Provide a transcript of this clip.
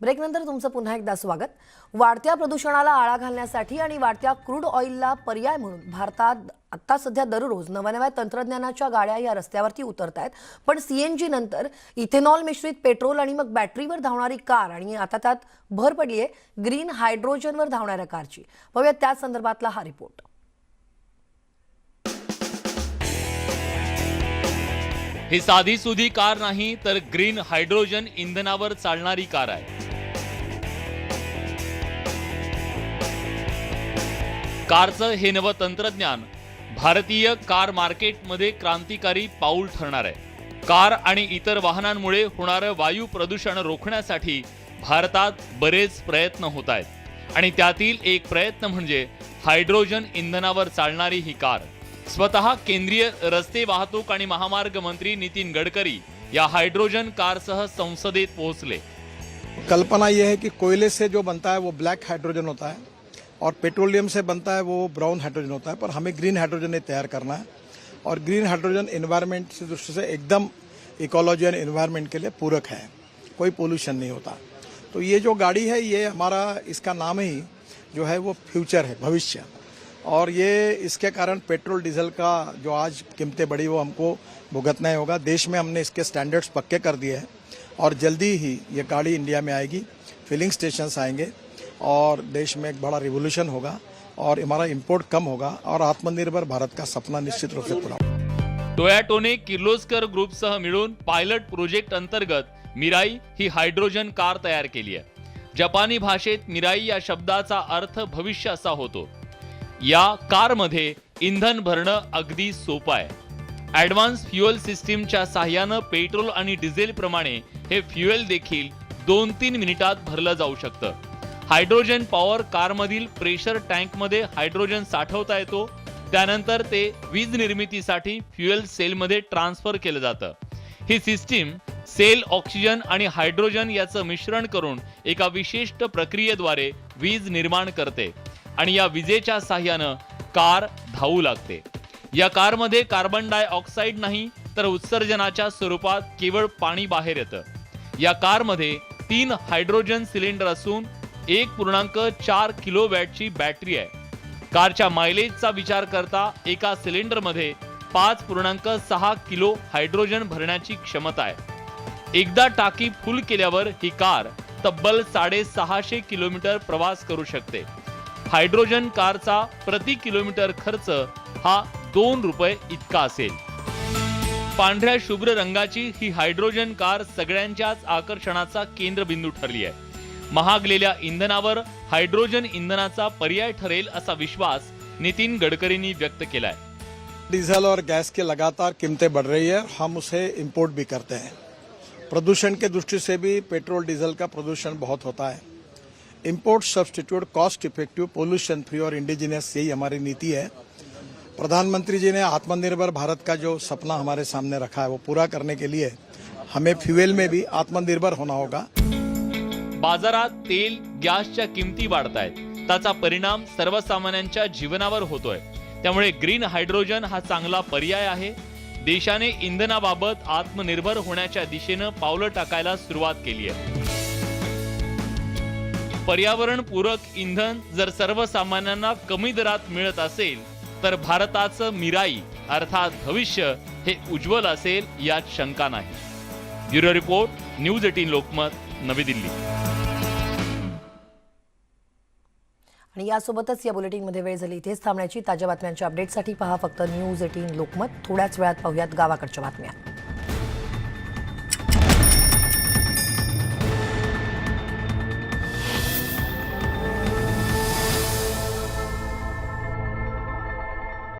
ब्रेकनंतर तुमचं पुन्हा एकदा स्वागत. वाढत्या प्रदूषणाला आळा घालण्यासाठी आणि वाढत्या क्रूड ऑइलला पर्याय म्हणून भारतात आत्ता सध्या दररोज नव्या नव्या तंत्रज्ञानाच्या गाड्या या रस्त्यावरती उतरत आहेत पण सी एन जी नंतर इथेनॉल मिश्रित पेट्रोल आणि मग बॅटरीवर धावणारी कार आणि आता त्यात भर पडली आहे ग्रीन हायड्रोजनवर धावणाऱ्या कारची. बघूया त्या संदर्भातला हा रिपोर्ट. ही साधी सुधी कार नाही तर ग्रीन हायड्रोजन इंधनावर चालणारी कार आहे. कारचं हे नवं तंत्रज्ञान भारतीय कार मार्केटमध्ये क्रांतिकारी पाऊल ठरणार आहे. कार आणि इतर वाहनांमुळे होणारं वायू प्रदूषण रोखण्यासाठी भारतात बरेच प्रयत्न होत आहेत. आणि त्यातील एक प्रयत्न म्हणजे हायड्रोजन इंधनावर चालणारी ही कार. स्वतः केंद्रीय रस्ते वाहतूक आणि महामार्ग मंत्री नितीन गडकरी या हायड्रोजन कारसह संसदेत पोहोचले. कल्पना यह है कि कोयले से जो बनता है वो ब्लैक हाइड्रोजन होता है। और पेट्रोलियम से बनता है वो ब्राउन हाइड्रोजन होता है, पर हमें ग्रीन हाइड्रोजन ही तैयार करना है। और ग्रीन हाइड्रोजन इन्वायरमेंट की दृष्टि से एकदम इकोलॉजी एंड इन्वायरमेंट के लिए पूरक है। कोई पोल्यूशन नहीं होता। तो ये जो गाड़ी है, ये हमारा इसका नाम ही जो है वो फ्यूचर है, भविष्य। और ये इसके कारण पेट्रोल, डीजल का जो आज कीमतें बढ़ी, वो हमको भुगतना ही होगा। देश में हमने इसके स्टैंडर्ड्स पक्के कर दिए हैं। और जल्दी ही ये गाड़ी इंडिया में आएगी। फिलिंग स्टेशंस आएँगे। और देश में एक बड़ा रिवोल्यूशन होगा और हमारा इम्पोर्ट कम होगा और आत्मनिर्भर भारत का सपना निश्चित रूप से पूरा टोयॅटोने किर्लोस्कर ग्रुपसह मिळून पायलट प्रोजेक्ट अंतर्गत मिराई ही हायड्रोजन कार तयार केली आहे. जपानी भाषेत मिराई या शब्दाचा अर्थ भविष्य असा होतो. या कारमध्ये इंधन भरणं अगदी सोपं आहे. ॲडव्हान्स फ्युएल सिस्टीमच्या साह्यानं पेट्रोल आणि डिझेल प्रमाणे हे फ्युएल देखील दोन तीन मिनिटात भरलं जाऊ शकतं. हायड्रोजन पॉवर कारमधील प्रेशर टँकमध्ये हायड्रोजन साठवता येतो. त्यानंतर ते वीज निर्मितीसाठी फ्युएल सेलमध्ये ट्रान्सफर केलं जातं. ही सिस्टीम सेल ऑक्सिजन आणि हायड्रोजन याचं मिश्रण करून एका विशिष्ट प्रक्रियेद्वारे वीज निर्माण करते आणि या विजेच्या साह्यानं कार धावू लागते. या कारमध्ये कार्बन डाय ऑक्साईड नाही तर उत्सर्जनाच्या स्वरूपात केवळ पाणी बाहेर येतं. या कारमध्ये तीन हायड्रोजन सिलेंडर असून एक पूर्णांक चार किलो वॅटची बॅटरी आहे. कारच्या मायलेजचा विचार करता एका सिलेंडरमध्ये पाच पूर्णांक सहा किलो हायड्रोजन भरण्याची क्षमता आहे. एकदा टाकी फुल केल्यावर ही कार तब्बल साडेसहाशे किलोमीटर प्रवास करू शकते. हायड्रोजन कारचा प्रति किलोमीटर खर्च हा दोन रुपये इतका असेल. पांढऱ्या शुभ्र रंगाची ही हायड्रोजन कार सगळ्यांच्याच आकर्षणाचा केंद्रबिंदू ठरली आहे. महागलेल्या इंधनावर हायड्रोजन इंधनाचा पर्याय ठरेल असा विश्वास नितीन गडकरींनी व्यक्त केलाय. डीजल और गैस की लगातार कीमतें बढ़ रही है हम उसे इम्पोर्ट भी करते हैं। प्रदूषण के दृष्टि से भी पेट्रोल डीजल का प्रदूषण बहुत होता है। Import substitute cost effective pollution free और इंडिजिनियस यही हमारी नीति है। प्रधानमंत्री जी ने आत्मनिर्भर भारत का जो सपना हमारे सामने रखा है वो पूरा करने के लिए हमें फ्यूएल में भी आत्मनिर्भर होना होगा। बाजारात तेल गॅसच्या किमती वाढत आहेत त्याचा परिणाम सर्वसामान्यांच्या जीवनावर होतोय. त्यामुळे ग्रीन हायड्रोजन हा चांगला पर्याय आहे. देशाने इंधनाबाबत आत्मनिर्भर होण्याच्या दिशेनं पावलं टाकायला सुरुवात केली आहे. पर्यावरण पूरक इंधन जर सर्वसामान्यांना कमी दरात मिळत असेल तर भारताचं मिराई अर्थात भविष्य हे उज्ज्वल असेल यात शंका नाही. Bureau report news eighteen Lokmat नवी दिल्ली. आणि यासोबतच या बुलेटिनमध्ये वेळ झाली इथेच थांबण्याची ताज्या बातम्यांच्या अपडेटसाठी पहा फक्त न्यूज एटीन लोकमत. थोड्याच वेळात पाहूयात गावाकडच्या बातम्या.